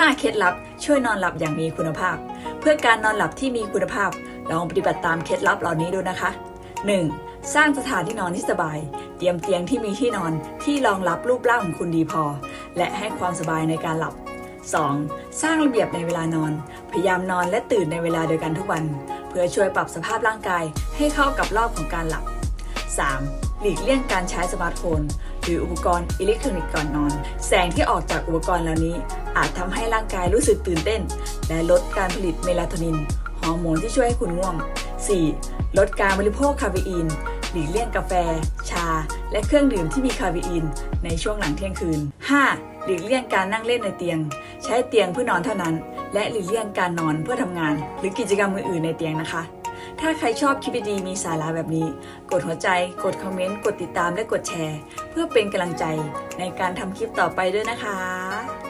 5 เคล็ดลับช่วยนอนหลับอย่างมีคุณภาพ เพื่อการนอนหลับที่มีคุณภาพลองปฏิบัติตามเคล็ดลับเหล่านี้ดูนะคะ 1. สร้างสถานที่นอนที่สบาย เตรียมเตียงที่มีที่นอนที่รองรับรูปร่างของคุณดีพอ และให้ความสบายในการหลับ 2. สร้างระเบียบในเวลานอน พยายามนอนและตื่นในเวลาเดียวกันทุกวัน เพื่อช่วยปรับสภาพร่างกายให้เข้ากับรอบของการหลับ 3. หลีกเลี่ยงการใช้สมาร์ทโฟน หรืออุปกรณ์อิเล็กทรอนิกส์ก่อนนอน แสงที่ออกจากอุปกรณ์เหล่านี้ อาจทำให้ร่างกายรู้สึกตื่นเต้น และลดการผลิตเมลาโทนิน ฮอร์โมนที่ช่วยให้คุณง่วง 4. ลดการบริโภคคาเฟอีน หลีกเลี่ยงกาแฟ ชา และเครื่องดื่มที่มีคาเฟอีน ในช่วงหลังเที่ยงคืน 5. หลีกเลี่ยงการนั่งเล่นในเตียง ใช้เตียงเพื่อนอนเท่านั้น และหลีกเลี่ยงการนอนเพื่อทำงาน หรือกิจกรรมอื่นๆในเตียงนะคะถ้าใครชอบคลิปดีมีสาระแบบนี้ กดหัวใจ กดคอมเมนต์ กดติดตามและกดแชร์ เพื่อเป็นกำลังใจในการทำคลิปต่อไปด้วยนะคะ